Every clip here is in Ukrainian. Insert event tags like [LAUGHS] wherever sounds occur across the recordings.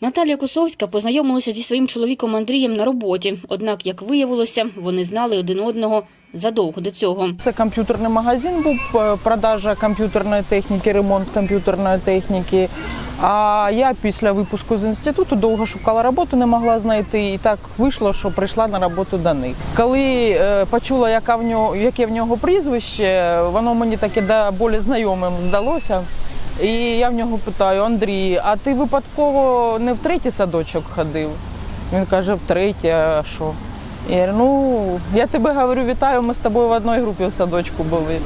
Наталія Косовська познайомилася зі своїм чоловіком Андрієм на роботі. Однак, як виявилося, вони знали один одного задовго до цього. Це комп'ютерний магазин був, е, продажа комп'ютерної техніки, ремонт комп'ютерної техніки. А я після випуску з інституту довго шукала роботу, не могла знайти. І так вийшло, що прийшла на роботу до них. Коли е, почула, яка в нього, яке в нього прізвище, воно мені таке да, болі знайомим здалося. І я в нього питаю: Андрій, а ти випадково не в третій садочок ходив? Він каже, в третій, а що? Я говорю, ну, я тебе говорю, вітаю, ми з тобою в одній групі в садочку були.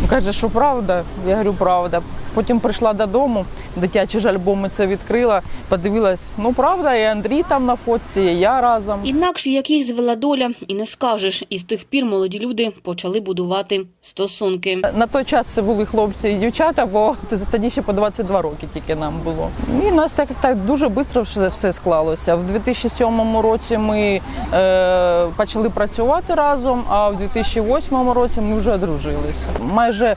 Він каже, що правда? Я говорю, правда. Потім прийшла додому, дитячі ж альбоми це відкрила, подивилась, ну правда, і Андрій там на фотці, і я разом. Інакше як їх звела доля, і не скажеш. І з тих пір молоді люди почали будувати стосунки. На той час це були хлопці і дівчата, бо тоді ще по 22 роки тільки нам було. І у нас так, так дуже швидко все, все склалося. В 2007 році ми е, почали працювати разом, а в 2008 році ми вже одружилися. Майже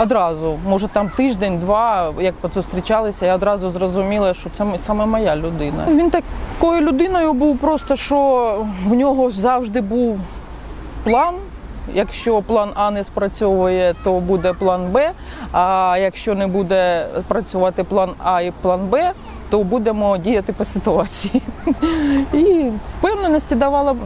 одразу, може там тиждень-два, як позустрічалися, я одразу зрозуміла, що це саме моя людина. Він такою людиною був просто, що в нього завжди був план. Якщо план А не спрацьовує, то буде план Б. А якщо не буде працювати план А і план Б, то будемо діяти по ситуації. [LAUGHS] І впевненості давала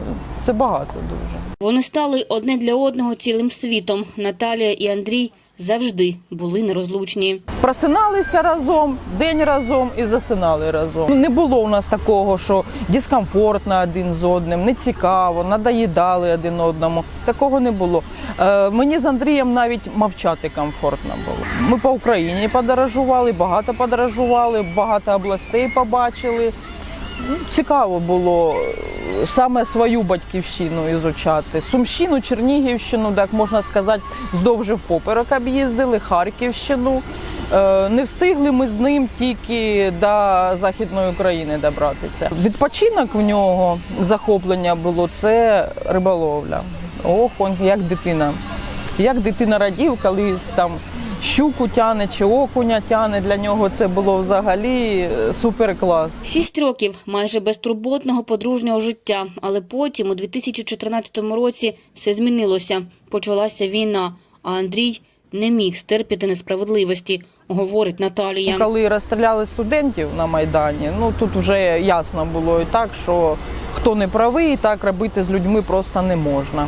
це багато дуже. Вони стали одне для одного цілим світом. Наталія і Андрій завжди були нерозлучні. Просиналися разом, день разом і засинали разом. Ну, Не було у нас такого, що дискомфортно один з одним, не цікаво, надоїдали один одному. Такого не було. Е, мені з Андрієм навіть мовчати комфортно було. Ми по Україні подорожували, багато подорожували, багато областей побачили. Ну, Цікаво було е, саме свою батьківщину ізучати. Сумщину, Чернігівщину, так можна сказати, здовж і впоперек об'їздили, Харківщину. Е, Не встигли ми з ним тільки до Західної України добратися. Відпочинок в нього захоплення було це риболовля. Ох, он як дитина. Як дитина радів, коли там щуку тяне чи окуня тяне. Для нього це було взагалі е, супер клас. Шість років майже безтурботного подружнього життя, але потім, у 2014 році, все змінилося. Почалася війна, а Андрій не міг стерпіти несправедливості, говорить Наталія. Коли розстріляли студентів на Майдані, ну тут вже ясно було і так, що хто не правий, так робити з людьми просто не можна.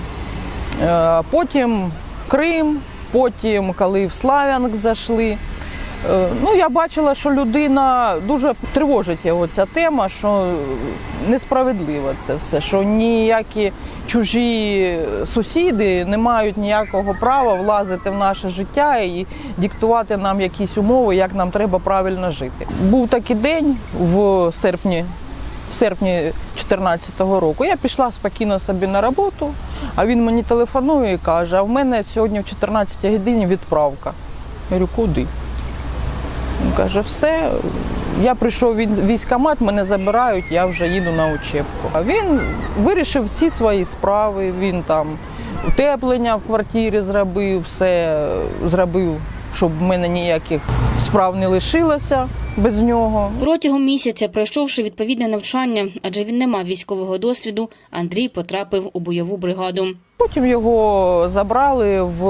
Е, Потім Крим, потім, коли в Славянськ зайшли. е, Ну, я бачила, що людина дуже тривожить його ця тема, що несправедливо це все, що ніякі чужі сусіди не мають ніякого права влазити в наше життя і диктувати нам якісь умови, як нам треба правильно жити. Був такий день в серпні. В серпні 2014 року я пішла спокійно собі на роботу, а він мені телефонує і каже: а в мене сьогодні в 14 годині відправка. Я говорю, куди? Він каже, все, я прийшов в військкомат, мене забирають, я вже їду на учебку. А він вирішив всі свої справи, він там утеплення в квартирі зробив, все зробив, щоб в мене ніяких справ не лишилося без нього. Протягом місяця, пройшовши відповідне навчання, адже він не мав військового досвіду, Андрій потрапив у бойову бригаду. Потім його забрали в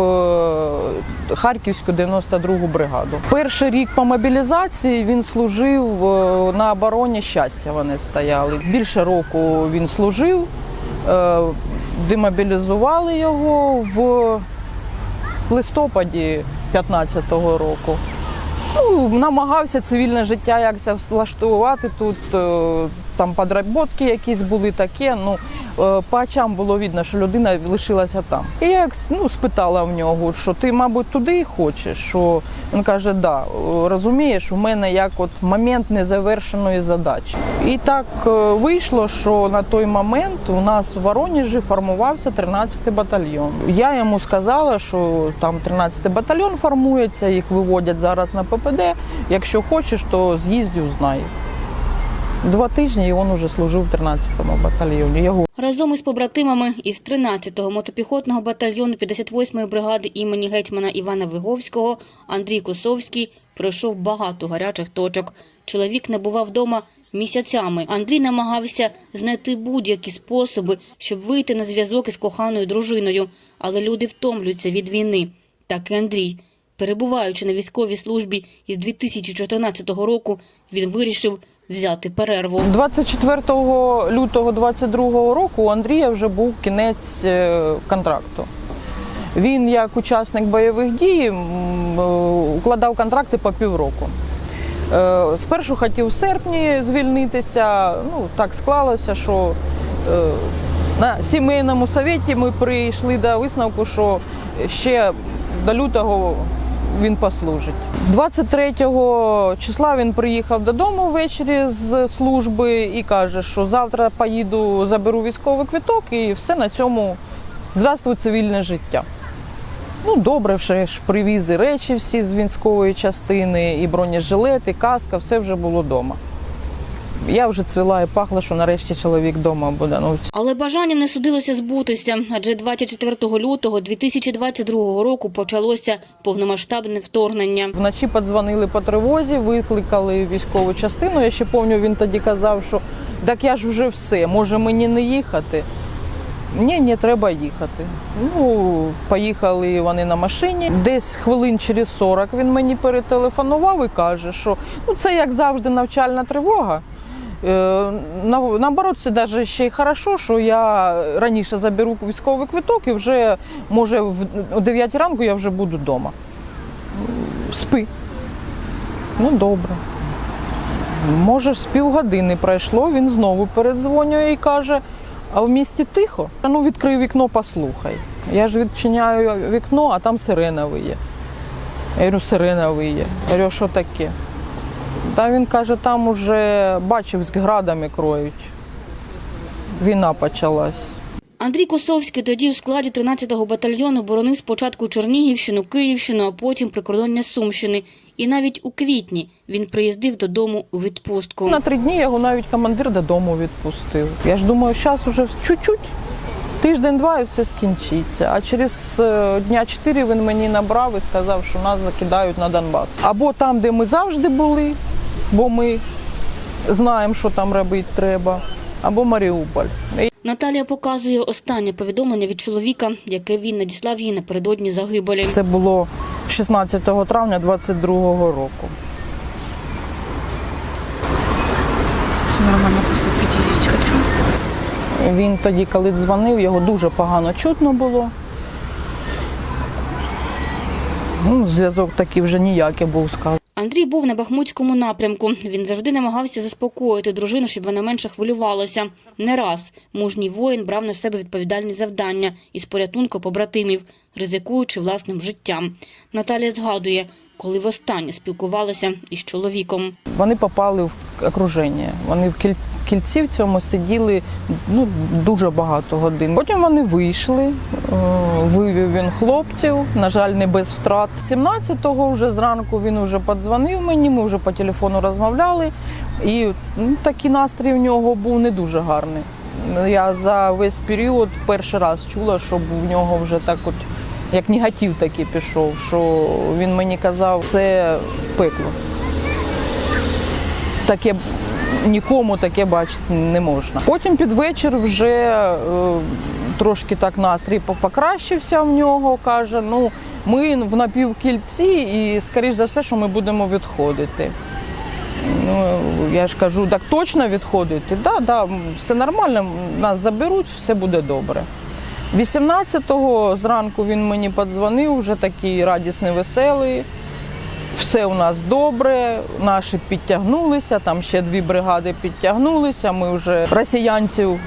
Харківську 92-гу бригаду. Перший рік по мобілізації він служив е, на обороні щастя. Вони стояли. Більше року він служив, е, демобілізували його в листопаді 15-го року. Ну, намагався цивільне життя як це влаштувати тут. Там подработки якісь були таке. Ну е, по очам було видно, що людина лишилася там. І я ну, спитала в нього, що ти, мабуть, туди хочеш. Що він каже, да, е, розумієш, у мене як от момент незавершеної задачі. І так е, вийшло, що на той момент у нас в Воронежі формувався 13-й батальйон. Я йому сказала, що там 13-й батальйон формується, їх виводять зараз на ППД. Якщо хочеш, то з'їздю знай. Два тижні і він уже служив в 13-му батальйоні. Його Разом із побратимами із 13-го мотопіхотного батальйону 58-ї бригади імені гетьмана Івана Виговського Андрій Косовський пройшов багато гарячих точок. Чоловік не бував вдома Місяцями Андрій намагався знайти будь-які способи, щоб вийти на зв'язок із коханою дружиною, але люди втомлюються від війни. Так і Андрій. Перебуваючи на військовій службі із 2014 року, він вирішив взяти перерву. 24 лютого 22 року у Андрія вже був кінець е, контракту. Він, як учасник бойових дій, е, укладав контракти по півроку. Е, Спершу хотів в серпні звільнитися. Ну, так склалося, що на сімейному совєті ми прийшли до висновку, що ще до лютого він послужить. 23 числа він приїхав додому ввечері з служби і каже, що завтра поїду, заберу військовий квиток і все на цьому здравствуй цивільне життя. Ну, добре, вже ж привіз і речі всі з військової частини, і бронежилет, і каска, все вже було вдома. Я вже цвіла і пахла, що нарешті чоловік вдома буде. Ну, Але бажанням не судилося збутися, адже 24 лютого 2022 року почалося повномасштабне вторгнення. Вночі подзвонили по тривозі, викликали військову частину. Я ще пам'ятаю, він тоді казав, що так я ж вже все, може мені не їхати. Ні, не треба їхати. Ну, поїхали вони на машині. Десь хвилин через 40 він мені перетелефонував і каже, що ну, це як завжди навчальна тривога. Е, на- Наоборот, це навіть ще й хорошо, що я раніше заберу військовий квиток і вже, може, о 9 ранку я вже буду вдома. Спи. Ну, добре. Може, з півгодини пройшло, він знову передзвонює і каже: а в місті тихо. Ну, відкрий вікно, послухай. Я ж відчиняю вікно, а там сирена виє. Я говорю, сирена виє. Я говорю, що таке? Та він каже, там уже бачив, з градами кроють. Війна почалась. Андрій Косовський тоді у складі 13-го батальйону боронив спочатку Чернігівщину, Київщину, а потім прикордоння Сумщини. І навіть у квітні він приїздив додому у відпустку. На три дні його навіть командир додому відпустив. Я ж думаю, зараз уже чуть-чуть, тиждень-два і все скінчиться. А через е, дня чотири він мені набрав і сказав, що нас закидають на Донбас. Або там, де ми завжди були, бо ми знаємо, що там робити треба, або Маріуполь. Наталія показує останнє повідомлення від чоловіка, яке він надіслав їй напередодні загибелі. Це було 16 травня 22-го року. Все нормально, просто прийти есть хочу. Він тоді, коли дзвонив, його дуже погано чутно було. Ну, зв'язок такий вже ніякий був сказав. Андрій був на Бахмутському напрямку. Він завжди намагався заспокоїти дружину, щоб вона менше хвилювалася. Не раз мужній воїн брав на себе відповідальні завдання із порятунку побратимів, ризикуючи власним життям. Наталія згадує, коли востаннє спілкувалася із чоловіком. Вони попали в окруження. Вони в кільці в цьому сиділи ну, дуже багато годин. Потім вони вийшли, е, вивів він хлопців, на жаль, не без втрат. 17-го вже зранку він вже подзвонив мені, ми вже по телефону розмовляли. І ну, такий настрій в нього був не дуже гарний. Я за весь період перший раз чула, що в нього вже так от. Як негатив такий пішов, що він мені казав, це пекло таке нікому таке бачити не можна. Потім під вечір вже е, трошки так настрій покращився в нього. каже: ну ми в напівкільці, і скоріш за все, що ми будемо відходити. Ну, я ж кажу, так точно відходити? Да, да, все нормально, нас заберуть, все буде добре. 18-го зранку він мені подзвонив, вже такий радісний, веселий. Все у нас добре, наші підтягнулися, там ще дві бригади підтягнулися. Ми вже росіянців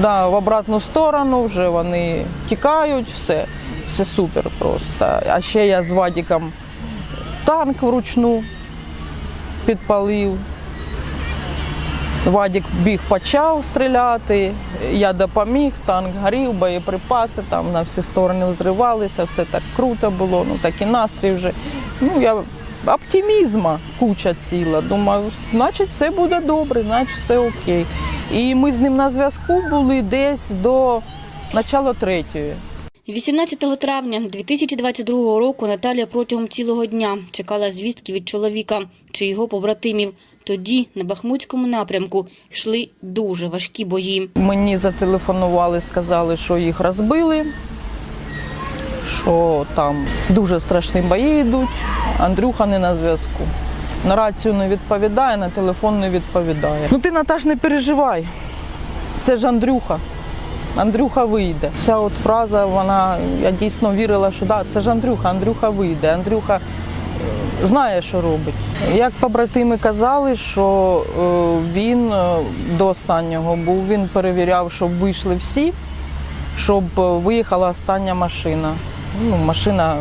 да, в обратну сторону, вже вони тікають, все, все супер просто. А ще я з Вадіком танк вручну підпалив. Вадік біг почав стріляти, я допоміг, танк горів, боєприпаси там на всі сторони взривалися, все так круто було, ну такий настрій вже. Ну, я оптимізма куча ціла. Думаю, значить все буде добре, значить все окей. І ми з ним на зв'язку були десь до начала третьої. 18 травня 2022 року Наталія протягом цілого дня чекала звістки від чоловіка чи його побратимів. Тоді на Бахмутському напрямку йшли дуже важкі бої. Мені зателефонували, сказали, що їх розбили, що там дуже страшні бої йдуть. Андрюха не на зв'язку. На рацію не відповідає, на телефон не відповідає. Ну ти Наташ, не переживай. Це ж Андрюха. Андрюха вийде. Ця от фраза, вона я дійсно вірила, що да, це ж Андрюха, Андрюха вийде. Андрюха е, знає, що робить. Як побратими казали, що е, він е, до останнього був, він перевіряв, щоб вийшли всі, щоб виїхала остання машина. Ну, машина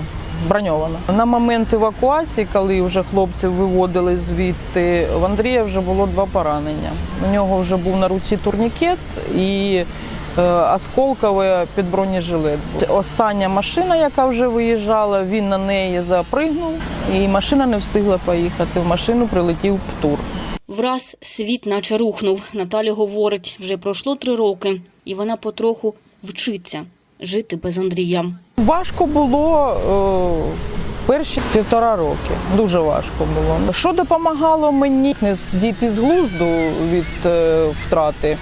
броньована. На момент евакуації, коли вже хлопців виводили звідти, в Андрія вже було два поранення. У нього вже був на руці турнікет і осколкове під бронежилет. Остання машина, яка вже виїжджала, він на неї запригнув, і машина не встигла поїхати. В машину прилетів птур. Враз світ наче рухнув. Наталя говорить, вже пройшло три роки, і вона потроху вчиться жити без Андрія. Важко було е, перші півтора роки. Дуже важко було. Що допомагало мені не зійти з глузду від е, втрати?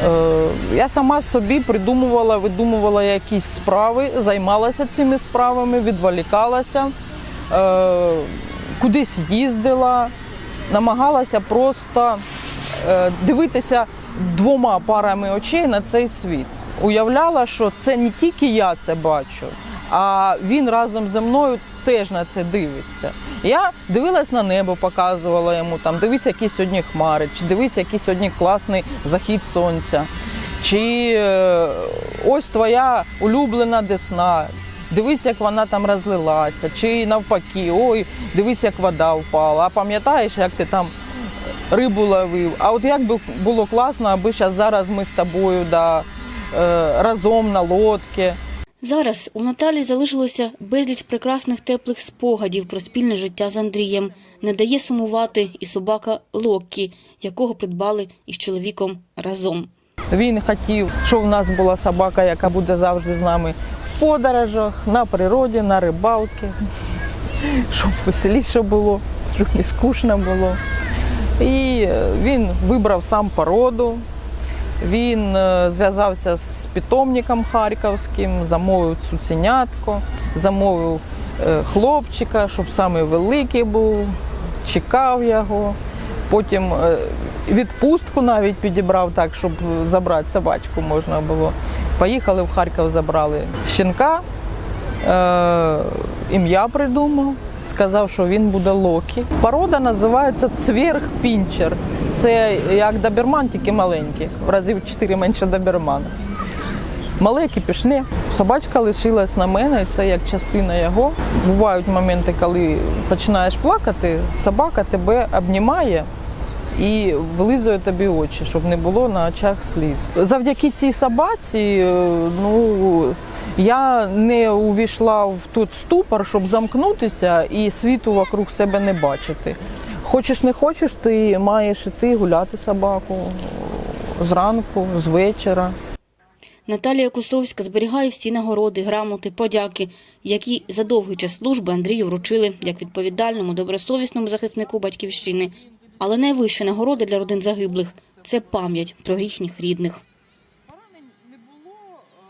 Е, я сама собі придумувала, видумувала якісь справи, займалася цими справами, відволікалася, е, кудись їздила, намагалася просто е, дивитися двома парами очей на цей світ. Уявляла, що це не тільки я це бачу, а він разом зі мною теж на це дивиться. Я дивилась на небо, показувала йому там, дивись, які сьогодні хмари, чи дивись, який сьогодні класний захід сонця, чи е, ось твоя улюблена десна. Дивись, як вона там розлилася, чи навпаки, ой, дивись, як вода впала. А пам'ятаєш, як ти там рибу ловив? А от як би було класно, аби зараз ми з тобою да, е, разом на лодці. Зараз у Наталі залишилося безліч прекрасних теплих спогадів про спільне життя з Андрієм. Не дає сумувати і собака Локкі, якого придбали із чоловіком разом. Він хотів, щоб в нас була собака, яка буде завжди з нами в подорожах, на природі, на рибалки, щоб веселіше було, щоб не скучно було. І він вибрав сам породу. Він е, зв'язався з питомником харківським, замовив цуценятко, замовив е, хлопчика, щоб самий великий був, чекав його. Потім е, відпустку навіть підібрав так, щоб забрати собачку можна було. Поїхали в Харків, забрали щенка, ім'я придумав, сказав, що він буде Локі. Порода називається цвірг-пінчер. Це як доберман, тільки маленький, в разів в 4 менше добермана. Мале кипішне. Собачка лишилась на мене, і це як частина його. Бувають моменти, коли починаєш плакати, собака тебе обнімає і вилизує тобі очі, щоб не було на очах сліз. Завдяки цій собаці, е, ну я не увійшла в той ступор, щоб замкнутися і світу вокруг себе не бачити. Хочеш не хочеш, ти маєш іти гуляти собаку зранку, з вечора. Наталія Кусовська зберігає всі нагороди, грамоти, подяки, які за довгий час служби Андрію вручили як відповідальному, добросовісному захиснику батьківщини. Але найвища нагорода для родин загиблих це пам'ять про їхніх рідних.